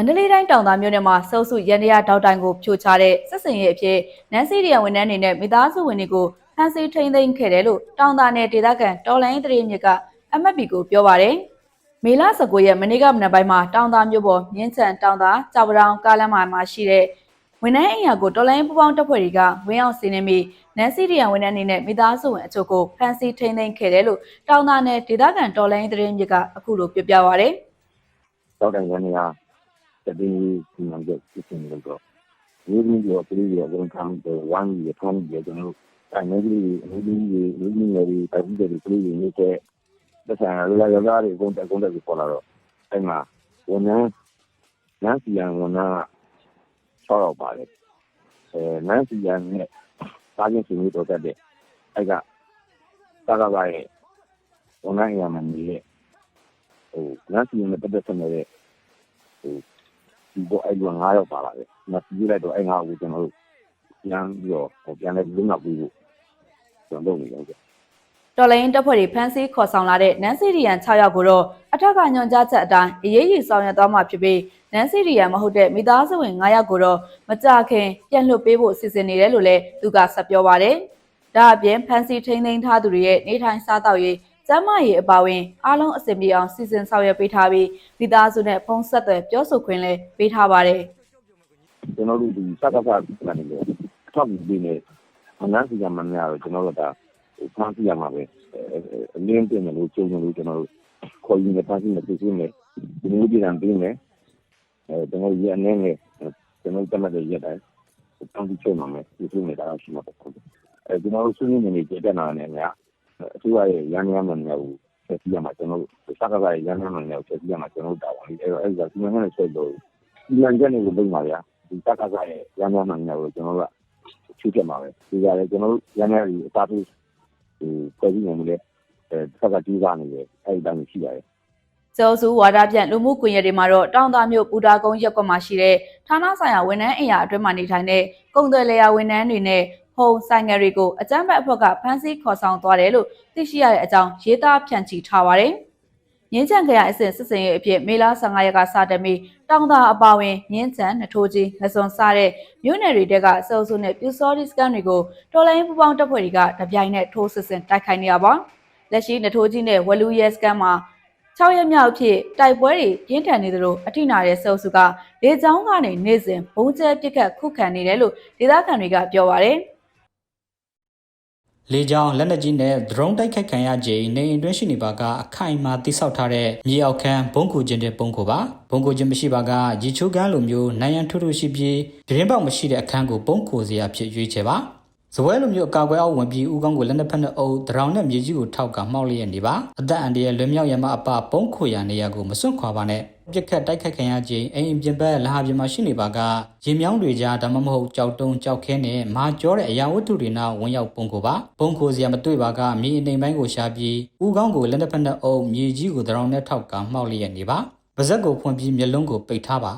န္တလေးတိုင်းတောင်သာမြို့နယ်မှာစုပ်စုရန်ရဒေါက်တိုင်ကိုဖြိုချတဲ့စစ်စင်ရဲ့အဖြစ်နန်းစီရီယံဝန်ထမ်းတွေနဲ့မိသားစုဝင်တွေကိုဖမ်းဆီးထိန်းသိမ်းခဲ့တယ်လို့တောင်သာနယ်ဒေသခံတော်လိုင်းသတင်းမြစ်က MFP ကိုပြောပါတယ်။မေလ19ရက်မနေ့ကမနက်ပိုင်းမှာတောင်သာမြို့ပေါ်မြင်းချံတောင်သာကြောက်ပတောင်ကားလမ်းမှာမှာရှိတဲ့ဝန်ထမ်းအိမ်ယာကိုတော်လိုင်းပူပေါင်းတပ်ဖွဲ့တွေကဝင်းအောင်စီးနေပြီးနန်းစီရီယံဝန်ထမ်းတွေနဲ့မိသားစုဝင်အချို့ကိုဖမ်းဆီးထိန်းသိမ်းခဲ့တယ်လို့တောင်သာနယ်ဒေသခံတော်လိုင်းသတင်းမြစ်ကအခုလိုပြောပြပါဗျ။တောက်တိုင်ရနေရ တတိယဒီမှာကျစစ်စင်လို့တော့ဒီလိုမျိုးပြည်ရဝန်ခံတဲ့ဝမ်းရထုံးရကျွန်တော်အနေကြီးအနေကြီးအနေကြီးတွေတိုင်ကြီးတွေပြည်ရနေတဲ့တခြားလာရလာတွေကုန်တက်ကုန်တက်ကိုပေါ်လာတော့အဲ့မှာဝန်ထမ်းနန်းစီယံဝန်ထမ်းဆောက်တော့ပါတယ်အဲနန်းစီယံနဲ့စားချင်းစီမျိုးတော့တက်တဲ့အဲ့ကသာကပါရဲ့ဝန်ထမ်းရမှာနေတဲ့ဟိုနန်းစီယံနဲ့ပတ်သက်တဲ့ဟို ဒီပေါ်အဲ့လိုငါးရောက်ပါလာတယ်။မစီးလိုက်တော့အဲ့ငါ့ကိုကျွန်တော်တို့ပြန်ပြီးတော့ဟိုပြန်လဲလုံးနောက်ပြီးဖို့ကျွန်တော်လုပ်နေတယ်ဆိုတော်လိုင်းတပ်ဖွဲ့တွေဖမ်းဆီးခေါ်ဆောင်လာတဲ့နန်းစီရီယန်6ယောက်ကိုတော့အထက်ကညွှန်ကြားချက်အတိုင်းအရေးကြီးဆောင်ရွက်သွားမှာဖြစ်ပြီးနန်းစီရီယန်မဟုတ်တဲ့မိသားစုဝင်9ယောက်ကိုတော့မကြခင်ပြန်လွှတ်ပေးဖို့စီစဉ်နေတယ်လို့လည်းသူကဆက်ပြောပါတယ်။ဒါအပြင်ဖမ်းဆီးထိန်းသိမ်းထားသူတွေရဲ့နေထိုင်စားသောက်ရေး ကျန်းမာရေးအပါအဝင်အားလုံးအဆင်ပြေအောင်စီစဉ်ဆောင်ရွက်ပေးထားပြီးမိသားစုနဲ့ဖုန်းဆက်သွယ်ပြောဆိုခွင့်လည်းပေးထားပါတယ်ကျွန်တော်တို့ဒီစကားစားပြန်နေတယ်အထောက်အပြီးနေမနန်းစီကမများတော့ကျွန်တော်တို့ကဟိုဖမ်းစီရမှာပဲအလင်းတင်တယ်လို့ကျုံတယ်လို့ကျွန်တော်တို့ခေါ်ရင်းနဲ့ဖမ်းစီနဲ့ပြည်စင်းနေဒီလိုပြည်ံပြီးနေအဲကျွန်တော်ရအနေနဲ့ကျွန်တော်တမတဲ့ရက်တိုင်းတောင်းပြီးချုံမှာမယ်ပြည်စင်းနေတာရှိမှာပေါ့အဲကျွန်တော်တို့ဆွေးနွေးနေနေကြတဲ့နာနဲ့များ အထူးရဲ့ရန်ရမ်းမှန်များကိုဆက်စီရမှာကျွန်တော်တို့စကားစားရန်ရမ်းမှန်များကိုဆက်စီရမှာကျွန်တော်တို့တာဝန်လေးအဲတော့အဲ့ဒါစီမံနဲ့ဆက်လို့ဒီလန်ချက်တွေကိုလုပ်ပါဗျာဒီတက်ကစားရဲ့ရန်ရမ်းမှန်များကိုကျွန်တော်တို့ကချူပြမှာပဲဒီကြတယ်ကျွန်တော်တို့ရန်ရမ်းကြီးအစားထိုးဒီဖွဲ့ပြီးနေလို့အဲဆက်ကကြီးစားနေတယ်အဲ့ဒီတိုင်းရှိရတယ်ကျော်စုဝါဒပြန့်လူမှုကွန်ရက်တွေမှာတော့တောင်သာမြို့ပူတာကုန်းရက်ကွက်မှာရှိတဲ့ဌာနဆိုင်ရာဝန်ထမ်းအင်အားအတွင်းမှာနေထိုင်တဲ့ကုန်သွယ်လျာဝန်ထမ်းတွေနဲ့ ဟုံဆိုင်ငယ်တွေကိုအကြမ်းဖက်အဖွဲ့ကဖမ်းဆီးခေါ်ဆောင်သွားတယ်လို့သိရှိရတဲ့အကြောင်းရေးသားဖြန့်ချီထားပါတယ်။ငင်းချန်ခရိုင်အစဉ်စစ်စင်ရဲ့အဖြစ်မေလ15ရက်ကစတင်ပြီးတောင်သာအပါဝင်ငင်းချန်နထိုးကြီးငစွန်စားတဲ့မြို့နယ်တွေတဲကစေအုပ်စုနဲ့ပြူစောဒီစကန်တွေကိုတော်လိုင်းပူပေါင်းတပ်ဖွဲ့တွေကတပြိုင်နက်ထိုးစစ်ဆင်တိုက်ခိုက်နေရပါလက်ရှိနထိုးကြီးနဲ့ဝလူရဲစကန်မှာ6ရက်မြောက်ဖြစ်တိုက်ပွဲတွေပြင်းထန်နေသလိုအထိနာတဲ့စေအုပ်စုကလေကြောင်းကနေနေစဉ်ဘုံကျဲပစ်ခတ်ခုခံနေတယ်လို့ဒေသခံတွေကပြောပါတယ် လေကြောင်းလက်နက်ကြီးနဲ့ drone တိုက်ခိုက်ခံရခြင်းနေအိမ်တွင်းရှိနေပါကအခိုင်အမာတိစောက်ထားတဲ့မြေအောက်ခန်းဘုံကူခြင်းတဲ့ဘုံကူပါဘုံကူခြင်းမရှိပါကရေချိုးကန်းလိုမျိုးနိုင်ရန်ထွတ်ထွတ်ရှိပြီးပြင်းပေါက်မရှိတဲ့အခန်းကိုဘုံကူစရာဖြစ်ရွေးချယ်ပါဇပွဲလိုမျိုးအကာအကွယ်အောက်ဝင်ပြီးဦးကောင်းကိုလက်နက်ဖက်နဲ့အုပ်ဒရောင်နဲ့မြေကြီးကိုထောက်ကမှောက်လျက်နေပါအသက်အန္တရာယ်လွင်မြောက်ရမအပပုံခွေရနေရကိုမစွန့်ခွာပါနဲ့ ပြစ်ခတ်တိုက်ခတ်ခံရခြင်းအိမ်အပြင်ဘက်လာဟာပြင်မှာရှိနေပါကရေမြောင်းတွေကြားဒါမှမဟုတ်ကြောက်တုံးကြောက်ခဲနဲ့မာကြောတဲ့အရာဝတ္ထုတွေနာဝင်ရောက်ပုံကိုပါပုံကိုစရာမတွေ့ပါကမြေအနေပိုင်းကိုရှာပြီးဦးကောင်းကိုလက်နက်ဖက်နဲ့အုပ်မြေကြီးကိုဒရောင်နဲ့ထောက်ကမှောက်လျက်နေပါပါဇက်ကိုဖွင့်ပြီးမျက်လုံးကိုပိတ်ထားပါ